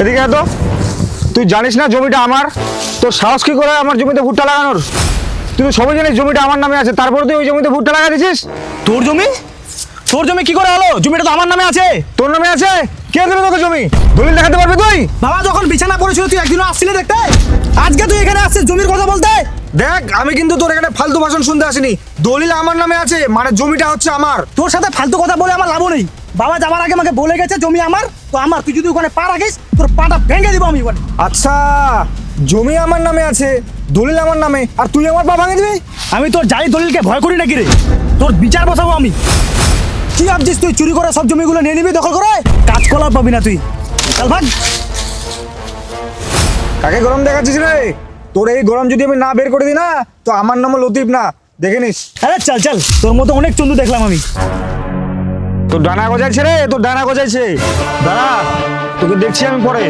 এদিকে তো। তুই জানিস না জমিটা আমার? তোর সাহস কি করে আমার জমিতে ভুট্টা লাগানোর? তুই তো সবাই জানিস জমিটা আমার নামে আছে তারপরে তুই ওই জমিতে ভুট্টা লাগা দিছিস? তোর জমি? তোর জমি কি করে হলো? জমিটা তো আমার নামে আছে। তোর নামে আছে? কে দেবে তোকে জমি? দলিল দেখাতে পারবি তুই? বাবা যখন বিছানা পড়েছিল তুই একদিনও আসছিলে দেখতে? আজকে তুই এখানে আসছিস জমির কথা বলতে? দেখ আমি কিন্তু তোর এখানে ফালতু ভাষণ শুনতে আসিনি। দলিল আমার নামে আছে মানে জমিটা হচ্ছে আমার। তোর সাথে ফালতু কথা বলে আমার লাভ নেই। বাবা যাবার আগে আমাকে বলে গেছে জমি আমার তো আমার তুই যদি ওখানে পা রাখিস তোর পাটা ভেঙে দিব আমি ওখানে। আচ্ছা জমি আমার নামে আছে দলিল আমার নামে আর তুই আমার পা ভাঙে দিবি? আমি তোর যাই দলিলকে ভয় করি নাকি রে? তোর বিচার বসাবো আমি। কি ভাবছিস তুই চুরি করে সব জমিগুলো নিয়ে নিবি দখল করে? কাজ কলার পাবি না তুই। চল ভাগ। কাকে গরম দেখাচ্ছিস রে? তোর এই গরম যদি আমি না বের করে দিই না তো আমার নাম লতিফ না। দেখে নিস। আরে চল চল তোর মতো অনেক চন্দু দেখলাম আমি। তোর ডানা গজাইছে রে, তোর ডানা গজাইছে। দাঁড়া, তোকে দেখছি আমি পরে।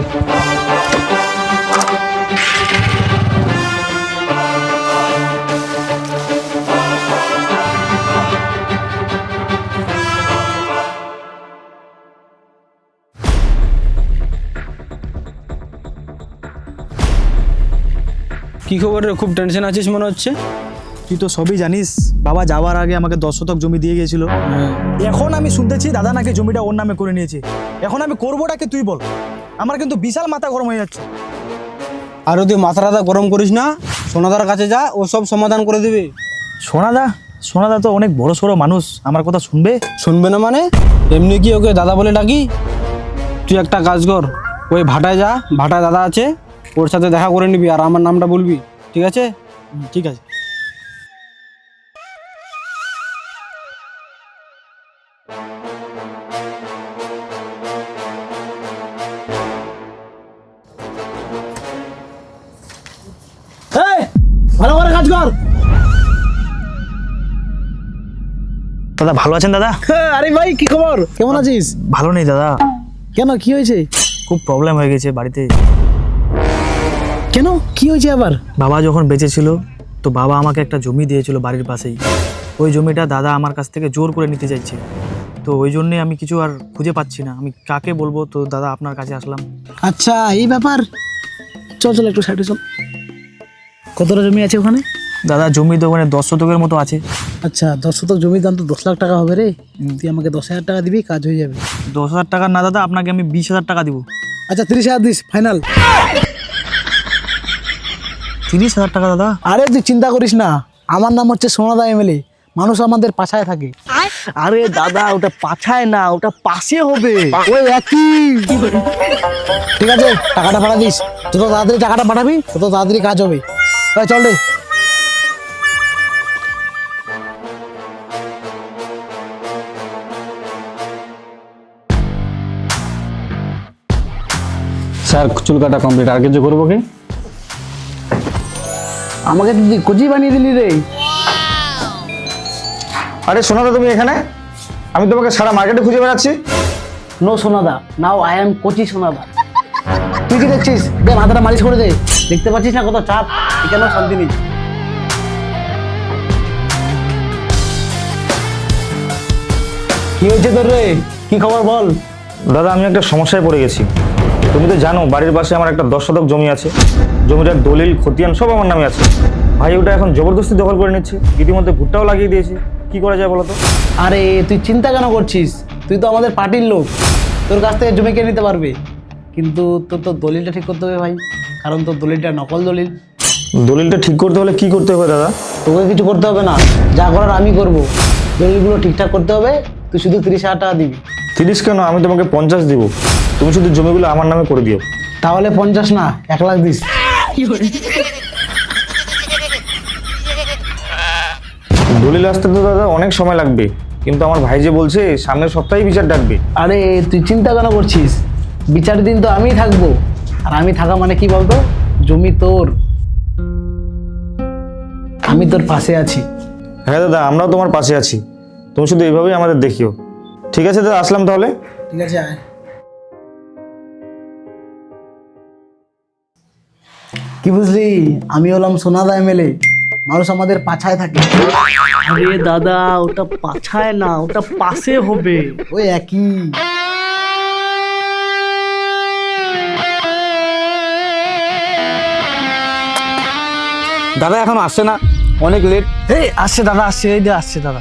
কি খবর খুব টেনশন আছিস মনে হচ্ছে? তুই তো সবই জানিস। বাবা যাওয়ার আগে আমাকে দশ শতক জমি দিয়ে গিয়েছিল। এখন আমি শুনতেছি দাদা নাকি জমিটা ওর নামে করে নিয়েছে। এখন আমি করবোটাকে তুই বল। আমার কিন্তু বিশাল মাথা গরম হয়ে যাচ্ছে। আর তুই মাথা টাথা গরম করিস না। সোনাদার কাছে যা ও সব সমাধান করে দেবে। সোনাদা? সোনাদা তো অনেক বড় সড়ো মানুষ। আমার কথা শুনবে? শুনবে না মানে? এমনি কি ওকে দাদা বলে ডাকি? তুই একটা কাজ কর। ওই ভাটায় যা ভাটায় দাদা আছে। ওর সাথে দেখা করে নিবি আর আমার নামটা বলবি। ঠিক আছে? ঠিক আছে। দাদা ভালো আছেন দাদা? আরে ভাই কি খবর? কেমন আছিস? ভালো নেই দাদা। কেন কি হয়েছে? খুব প্রবলেম হয়ে গেছে বাড়িতে। কেন? কি হয়েছে আবার? বাবা যখন বেঁচে ছিল তো বাবা আমাকে একটা জমি দিয়েছিল বাড়ির পাশেই। ওই জমিটা দাদা আমার কাছ থেকে জোর করে নিতে চাইছে। তো ওই জন্যে আমি কিছু আর খুঁজে পাচ্ছি না। আমি কাকে বলব? তো দাদা আপনার কাছে আসলাম। আচ্ছা এই ব্যাপার। চল চল একটু সাইডে চল। কতটা জমি আছে ওখানে? দাদা জমি ওখানে দশ শতকের মতো আছে। আচ্ছা দশ শতক জমির দাম তো দশ লাখ টাকা হবে রে। তুই আমাকে দশ হাজার টাকা দিবি কাজ হয়ে যাবে। দশ হাজার টাকা না দাদা আপনাকে আমি বিশ হাজার টাকা দিব। আচ্ছা তিরিশ হাজার দিস ফাইনাল। তিরিশ হাজার টাকা দাদা? আরে তুই চিন্তা করিস না। আমার নাম হচ্ছে সোনাদা এমএলএ মানুষ আমাদের পাছায় থাকে। আরে দাদা ওটা পাছায় না ওটা পাশে হবে। ওই একই। ঠিক আছে টাকাটা পাঠা দিস। যত তাড়াতাড়ি টাকাটা পাঠাবি তত তাড়াতাড়ি কাজ হবে। চল রে। স্যার চুল কাটা কমপ্লিট আর কিছু করব কি? আমাকে তুই কচি বানিয়ে দিলি রে। আরে শোনো তো তুমি এখানে? আমি তোমাকে সারা মার্কেটে খুঁজে বেড়াচ্ছি। No Sonada now I am Kochi সোনাদা। তুই কি দেখছিস? দে মাথাটা মালিশ করে দে। দেখতে পাচ্ছিস না কত চাপ? এখানেও শান্তি নেই। কি হয়েছে তোর রে? কি খবর বল? দাদা আমি একটা সমস্যায় পড়ে গেছি। তুমি তো জানো বাড়ির পাশে আমার একটা দশ শতক জমি আছে। জমিটার দলিল খতিয়ান সব আমার নামে আছে। ভাই ওটা এখন জবরদস্তি দখল করে নিচ্ছে। ইতিমধ্যে ভুট্টাও লাগিয়ে দিয়েছে। কি করা যায় বলো তো আরে তুই চিন্তা কেন করছিস? তুই তো আমাদের পার্টির লোক। তোর কাছ থেকে জমি কিনে নিতে পারবে। কিন্তু তোর তো দলিলটা ঠিক করতে হবে ভাই। কারণ তোর দলিলটা নকল দলিল। দলিলটা ঠিক করতে হলে কি করতে হবে দাদা? তোকে কিছু করতে হবে না। যা করার আমি করব। দলিলগুলো ঠিকঠাক করতে হবে। তুই শুধু তিরিশ হাজার টাকা দিবি। তিরিশ কেন? আমি তোমাকে পঞ্চাশ দিব। তুমি শুধু জমিগুলো আমার নামে করে দিও। তাহলে পঞ্চাশ না এক লাখ দিস। দলিল আসতে তো দাদা অনেক সময় লাগবে কিন্তু আমার ভাই যে বলছে সামনের সপ্তাহেই বিচার ডাকবে। আরে তুই চিন্তা কেন করছিস? বিচার দিন তো আমিই থাকব। আর আমি থাকা মানে কি বলতো? জমি তোর। আমি তোর পাশে আছি। হ্যাঁ দাদা আমরাও তোমার পাশে আছি। তুমি শুধু এইভাবেই আমাদের দেখিও। ঠিক আছে দাদা আসলাম তাহলে। ঠিক আছে আয়। কি বুঝলি? আমি হলাম সোনা দা এমএলএ মানুষ আমাদের পাছায় থাকে। আরে দাদা ওটা পাছায় না ওটা পাশে হবে। ওই একই। দাদা এখন আসছে না? অনেক লেট এই আসছে দাদা আসছে এই যে আসছে দাদা।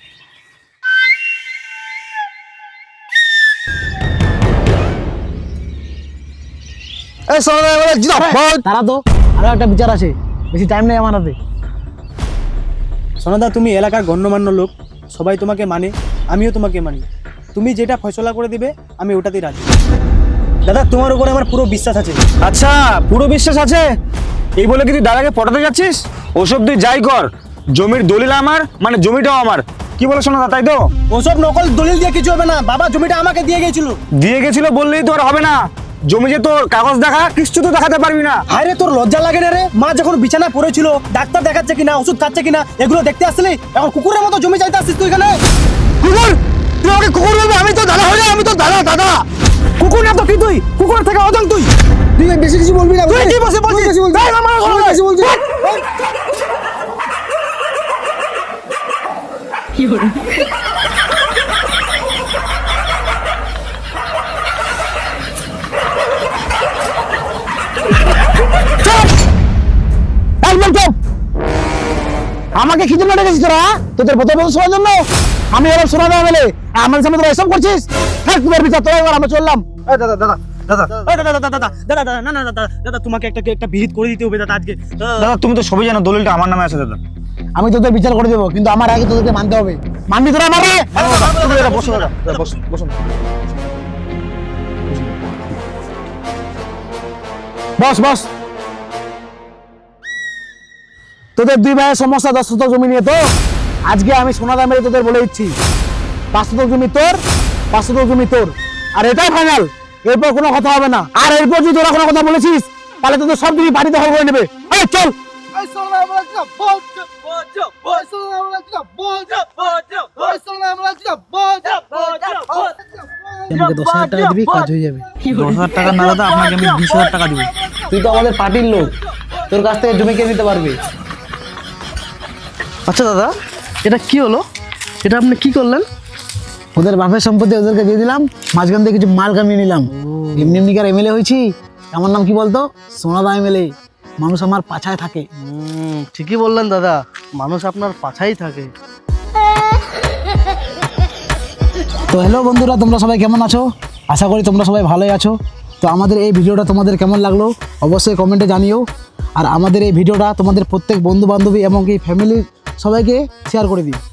এই শোনো না, জিন্দাবাদ। তারা তো আরও একটা বিচার আছে। বেশি টাইম নেই আমার হাতে। সোনাদা তুমি এলাকার গণ্যমান্য লোক সবাই তোমাকে মানে আমিও তোমাকে মানি। তুমি যেটা ফয়সলা করে দিবে আমি ওটাতেই রাজি। দাদা তোমার উপরে আমার পুরো বিশ্বাস আছে। আচ্ছা পুরো বিশ্বাস আছে? এই বলে কি তুই দাদাকে পটাতে যাচ্ছিস? ওসব তুই যাই কর। জমির দলিল আমার মানে জমিটাও আমার। কি বলে শোনা তাই তো? ওসব নকল দলিল দিয়ে কিছু হবে না। বাবা জমিটা আমাকে দিয়ে গেছিল। দিয়ে গেছিল বললেই তো আর হবে না। জমি যে তোর কাগজ দেখা কিচ্ছু তো দেখাতে পারবি না। আরে তোর লজ্জা লাগে না রে? মা যখন বিছানায় পড়েছিল ডাক্তার দেখাচ্ছে কিনা ওষুধ খাচ্ছে কিনা এগুলো দেখতে আসলি? এখন কুকুরের মতো জমি চাইতে আসছিস তুই এখানে? কুকুর তুই আমাকে কুকুর বলবি? আমি তো দাদা হয়ে আমি তো দাদা দাদা। কুকুর না তো কি তুই? কুকুর থেকে অদম তুই। তুই বেশি কিছু বলবি না? তুই কি বসে বলছিস? এই আমার ঘরে। বেশি বলছিস? একদম চুপ আমাকে খিদে মেরে গেছিস তোরা? তোদের শোনার জন্য? আমি এবার শোনা দেওয়া মেলে আমার সামনে তোরা এসব করছিস? থাক তোমার বিচার তোরা এবার আমরা চললাম। দাদা দাদা দাদা। দাদা দাদা দাদা দাদা দাদা না না দাদা দাদা তোমাকে একটা একটা বিহিত করে দিতে হবে দাদা আজকে। দাদা, দাদা তুমি তো সবই জানো দলিলটা আমার নামে আছে দাদা। আমি তোদের বিচার করে দেবো কিন্তু আমার আগে তোদেরকে মানতে হবে। মানবি তোরা আমার বস বস। তোদের দুই ভাইয়ের সমস্যা দশ শতক জমি নিয়ে তো আজকে আমি সোনা দামের তোদের বলে দিচ্ছি। পাঁচ শতক জমি তোর পাঁচ শতক জমি তোর। আর এটাই ফাইনাল এরপর কোনো কথা হবে না। আর এরপর যদি তোরা কোনো কথা বলেছিস তাহলে তোদের সব জমি বাড়ি দখল করে নেবে। এই চল। আমাকে দশ হাজার টাকা দিবি কাজ হয়ে যাবে। দশ হাজার টাকা না দাদা আপনাকে আমি বিশ হাজার টাকা দিব। তুই তো আমাদের পার্টির লোক। তোর কাছ থেকে জমি কিনে নিতে পারবি। আচ্ছা দাদা এটা কি হলো? এটা আপনি কি করলেন? ওদের বাপের সম্পত্তি ওদেরকে দিয়ে দিলাম মাঝখান থেকে কিছু মাল কামিয়ে নিলাম। এমনি এমনি কার এমএলএ হয়েছি? আমার নাম কি বলতো? সোনাদা এমএলএ মানুষ আমার পাছায় থাকে। ঠিকই বললেন দাদা। মানুষ আপনার পাছাই থাকে। তো হ্যালো বন্ধুরা তোমরা সবাই কেমন আছো? আশা করি তোমরা সবাই ভালোই আছো। তো আমাদের এই ভিডিওটা তোমাদের কেমন লাগল অবশ্যই কমেন্টে জানিও। আর আমাদের এই ভিডিওটা তোমাদের প্রত্যেক বন্ধু বান্ধবী এবং কি ফ্যামিলির সবাইকে শেয়ার করে দিও